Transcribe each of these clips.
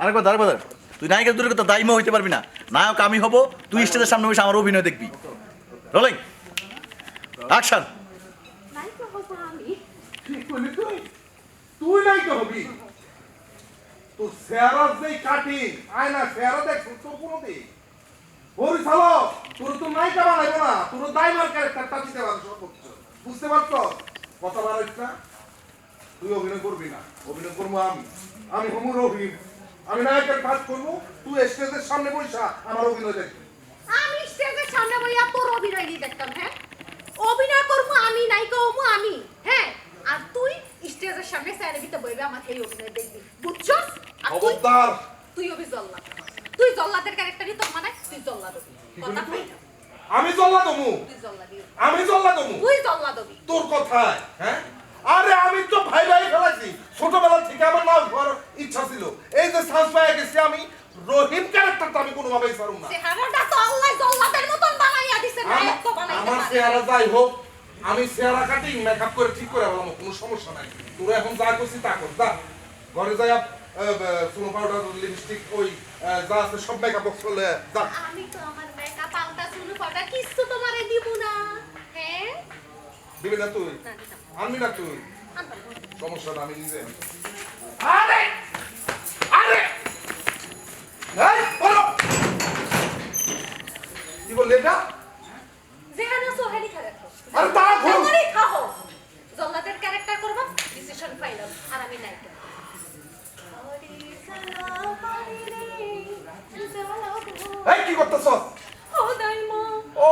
আরেকবার আরেকবার ধর। তুই নায়িকা দূরে কথা দায়ীমও হইতে পারবি না। নায়ক আমি হব তুই স্টেজের সামনে বসে আমার অভিনয় দেখবি। রোলিং অ্যাকশন নায়িকা হব আমি। ঠিক করলি তুই? তো হবি? তোর চেহারা যেই কাটিং আয়না চেহারা দেখ তোর কোনো দিক। পরিচালক তোর তো নায়িকা বানাইবো না তোর দাইমার ক্যারেক্টারটা দিতে পারছ বুঝতে পারছ? কথা বাড়াইছ না। তুই অভিনয় করবি না। অভিনয় করব আমি। আমি হমু রহিম আমি নায়কের কাজ করব তুই স্টেজের সামনে বসা আমার অভিনয় দেখবি। আমি স্টেজের সামনে বইয়া তোর অভিনয় দেখতাম হ্যাঁ? অভিনয় করব আমি নায়িকা আমি হ্যাঁ? আর তুই স্টেজের সামনে স্যারেবিতে বইবে আমার এই অভিনয় দেখবি। বুঝছস? তুই খবরদার। তুই হবি জল্লাদ। তুই জল্লাদের ক্যারেক্টারই তোর মানে তুই জল্লাদ কথা না আমি জল্লাদি। আমি জল্লা দমু তুই জল্লাদ হবি। তোর কথায় হ্যাঁ? আরে আমি তো ভাই আমি রহিম ক্যারেক্টারটা আমি কোনোভাবেই ছাড়ুম না। চেহারাটা তো আল্লাহ জল্লাদের মতন বানাইয়া দিছে আমার- নায়ক তো বানাইতে আমার চেহারা যাই হোক আমি চেহারা কাটিং মেকআপ করে ঠিক করে বললাম কোনো সমস্যা নাই। তোরা এখন যা করছি তা কর যা। ঘরে যাই চুনো পাউডার লিপস্টিক ওই যা আছে সব মেকআপ বক্স চলে যা। আমি তো আমার মেকআপ আলতা চুল ফাটা কিছু তোমারে দিব না। হ্যাঁ? দিবি না তুই? আনবি না তুই। সমস্যাটা আমি নিজে আরে! কি বললি এটা? যেখানে সোহানি খারাপ আরে তারা ঘুম। খাও। জল্লাদের ক্যারেক্টার করবা ডিসিশন পাইলাম আর আমি নাইকা এই কি করতেছ? ও দাইমা। ও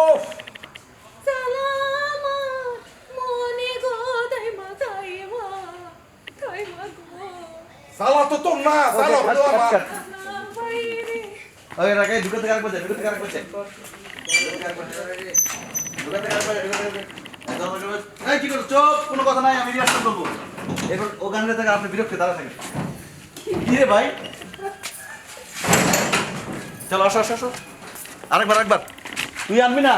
সালামাত মনে গো দাইমা দাইমা দাইমা গো। সালা তো তোর না সালা হলো আমার। সালাম ওই রাখে কি কোনো কথা নাই, আমি করব। থেকে, আপনি বিরক্ত দাঁড়া থাকে কি রে ভাই? চলো, আসো আসো আসো। আরেকবার আরেকবার। তুই আনবি না?